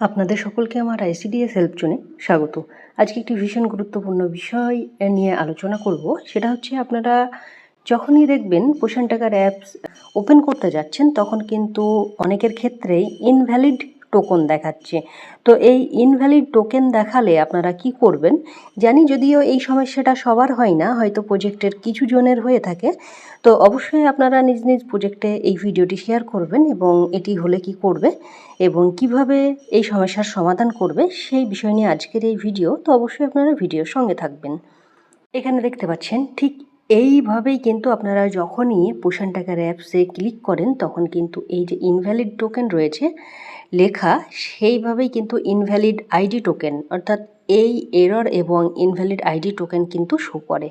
আপনাদের সকলকে আমার আইসিডিএস হেল্প জোনে স্বাগত। আজকে একটি ভীষণ গুরুত্বপূর্ণ বিষয় নিয়ে আলোচনা করব। সেটা হচ্ছে আপনারা যখনই দেখবেন পোষণ টাকার অ্যাপস ওপেন করতে যাচ্ছেন, তখন কিন্তু অনেকের ক্ষেত্রেই ইনভ্যালিড টোকন দেখাচ্ছে। তো এই ইনভ্যালিড টোকেন দেখালে আপনারা কি করবেন? জানি যদিও এই সমস্যাটা সবার হয় না, হয়তো প্রজেক্টের কিছু জনের হয়ে থাকে। তো অবশ্যই আপনারা নিজ নিজ প্রজেক্টে এই ভিডিওটি শেয়ার করবেন এবং এটি হলে কি করবে এবং কীভাবে এই সমস্যার সমাধান করবে সেই বিষয় নিয়ে আজকের এই ভিডিও। তো অবশ্যই আপনারা ভিডিওর সঙ্গে থাকবেন। এখানে দেখতে পাচ্ছেন, ঠিক এইভাবেই কিন্তু আপনারা যখনই পোষণ টাকার অ্যাপসে ক্লিক করেন, তখন কিন্তু এই যে ইনভ্যালিড টোকেন রয়েছে, লেখা, সেইভাবেই কিন্তু ইনভ্যালিড আইডি টোকেন অর্থাৎ এই এরর এবং ইনভ্যালিড আইডি টোকেন কিন্তু শো করে।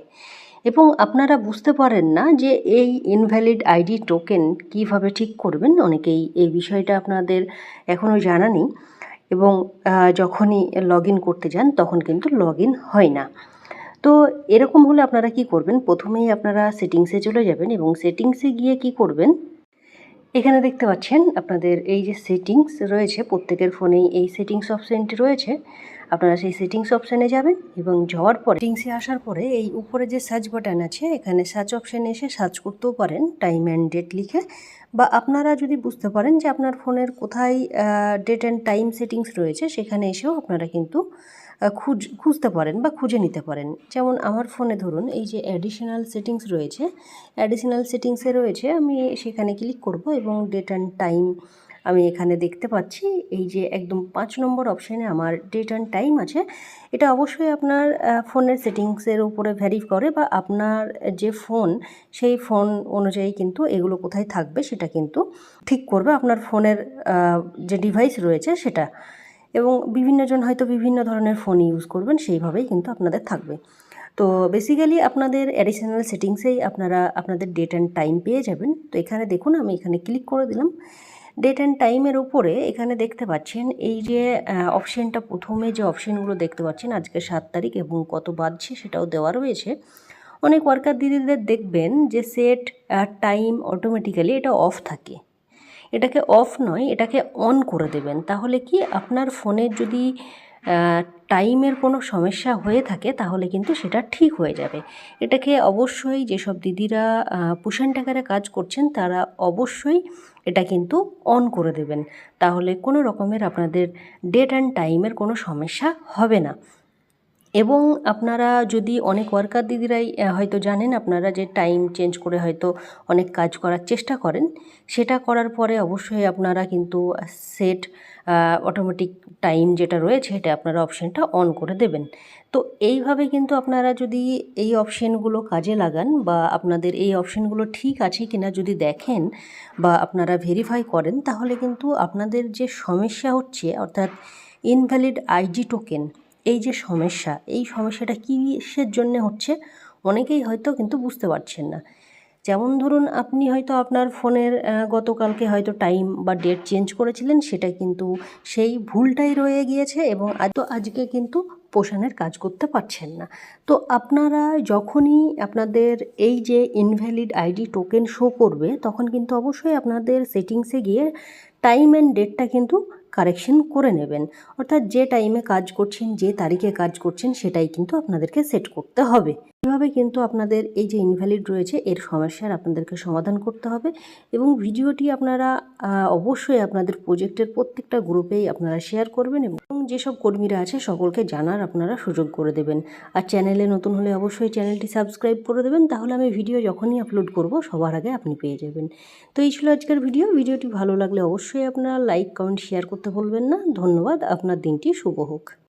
এবং আপনারা বুঝতে পারেন না যে এই ইনভ্যালিড আইডি টোকেন কীভাবে ঠিক করবেন, অনেকেই এই বিষয়টা আপনাদের এখনও জানা নেই। এবং যখনই লগ করতে যান, তখন কিন্তু লগ হয় না। তো এরকম হলে আপনারা কি করবেন? প্রথমেই আপনারা সেটিংসে চলে যাবেন এবং সেটিংসে গিয়ে কি করবেন? এখানে দেখতে পাচ্ছেন আপনাদের এই যে সেটিংস রয়েছে, প্রত্যেকের ফোনেই এই সেটিংস অপশানটি রয়েছে। আপনারা সেই সেটিংস অপশানে যাবেন এবং যাওয়ার পরে সেটিংসে আসার পরে এই উপরে যে সার্চ বাটন আছে, এখানে সার্চ অপশানে এসে সার্চ করতেও পারেন টাইম অ্যান্ড ডেট লিখে। বা আপনারা যদি বুঝতে পারেন যে আপনার ফোনের কোথায় ডেট অ্যান্ড টাইম সেটিংস রয়েছে, সেখানে এসেও আপনারা কিন্তু খুঁজ, খুঁজতে পারেন বা খুঁজে নিতে পারেন। যেমন আমার ফোনে ধরুন, এই যে অ্যাডিশনাল সেটিংস রয়েছে অ্যাডিশনাল সেটিংসে রয়েছে, আমি সেখানে ক্লিক করব এবং ডেট অ্যান্ড টাইম আমি এখানে দেখতে পাচ্ছি। এই যে একদম পাঁচ নম্বর অপশানে আমার ডেট অ্যান্ড টাইম আছে। এটা অবশ্যই আপনার ফোনের সেটিংসের উপরে ভ্যারি করে বা আপনার যে ফোন সেই ফোন অনুযায়ী কিন্তু এগুলো কোথায় থাকবে সেটা কিন্তু ঠিক করবে। আপনার ফোনের যে ডিভাইস রয়েছে সেটা। এবং বিভিন্নজন হয়তো বিভিন্ন ধরনের ফোন ইউজ করবেন, সেইভাবেই কিন্তু আপনাদের থাকবে। তো বেসিক্যালি আপনাদের অ্যাডিশনাল সেটিংসেই আপনারা, আপনাদের ডেট অ্যান্ড টাইম পেয়ে যাবেন। তো এখানে দেখুন, আমি এখানে ক্লিক করে দিলাম। ডেট অ্যান্ড টাইমের উপরে এখানে দেখতে পাচ্ছেন, এই যে অপশানটা প্রথমে যে অপশানগুলো দেখতে পাচ্ছেন, আজকে সাত তারিখ এবং কত বাজছে সেটাও দেওয়া রয়েছে। অনেক ওয়ার্কার দিদিদের দেখবেন যে সেট টাইম অটোমেটিক্যালি এটা অফ থাকে। এটাকে অফ নয়, এটাকে অন করে দেবেন। তাহলে কি আপনার ফোনের যদি টাইমের কোনো সমস্যা হয়ে থাকে, তাহলে কিন্তু সেটা ঠিক হয়ে যাবে। এটাকে অবশ্যই যেসব দিদিরা পুষান টাকারে কাজ করছেন, তারা অবশ্যই এটা কিন্তু অন করে দেবেন। তাহলে কোনো রকমের আপনাদের ডেট অ্যান্ড টাইমের কোনো সমস্যা হবে না। এবং আপনারা যদি অনেক ওয়ার্কার দিদিরাই হয়তো জানেন, আপনারা যে টাইম চেঞ্জ করে হয়তো অনেক কাজ করার চেষ্টা করেন, সেটা করার পরে অবশ্যই আপনারা কিন্তু সেট অটোমেটিক টাইম যেটা রয়েছে এটা আপনারা অপশানটা অন করে দেবেন। তো এইভাবে কিন্তু আপনারা যদি এই অপশানগুলো কাজে লাগান বা আপনাদের এই অপশানগুলো ঠিক আছে কি না যদি দেখেন বা আপনারা ভেরিফাই করেন, তাহলে কিন্তু আপনাদের যে সমস্যা হচ্ছে, অর্থাৎ ইনভ্যালিড আইডি টোকেন এই যে সমস্যা, এই সমস্যাটা কিসের জন্য হচ্ছে অনেকেই হয়তো কিন্তু বুঝতে পারছেন না। যেমন ধরুন আপনি হয়তো আপনার ফোনের গতকালকে হয়তো টাইম বা ডেট চেঞ্জ করেছিলেন, সেটা কিন্তু সেই ভুলটাই রয়ে গিয়েছে এবং তো আজকে কিন্তু পোষণের কাজ করতে পারছেন না। তো আপনারা যখনই আপনাদের এই যে ইনভ্যালিড আইডি টোকেন শো করবে, তখন কিন্তু অবশ্যই আপনাদের সেটিংসে গিয়ে টাইম অ্যান্ড ডেটটা কিন্তু কারেকশন করে নেবেন। অর্থাৎ যে টাইমে কাজ করছেন, যে তারিখে কাজ করছেন, সেটাই কিন্তু আপনাদেরকে সেট করতে হবে। এভাবে কিন্তু আপনাদের এই যে ইনভ্যালিড রয়েছে, এর সমস্যার আপনাদেরকে সমাধান করতে হবে এবং ভিডিওটি আপনারা অবশ্যই আপনাদের প্রজেক্টের প্রত্যেকটা গ্রুপেই আপনারা শেয়ার করবেন এবং যেসব কর্মীরা আছে সকলকে জানার আপনারা সুযোগ করে দেবেন। আর চ্যানেলে নতুন হলে অবশ্যই চ্যানেলটি সাবস্ক্রাইব করে দেবেন, তাহলে আমি ভিডিও যখনই আপলোড করব, সবার আগে আপনি পেয়ে যাবেন। তো এই ছিল আজকের ভিডিও ভিডিওটি ভালো লাগলে অবশ্যই আপনারা লাইক কমেন্ট শেয়ার করতে ভুলবেন না। ধন্যবাদ, আপনার দিনটি শুভ হোক।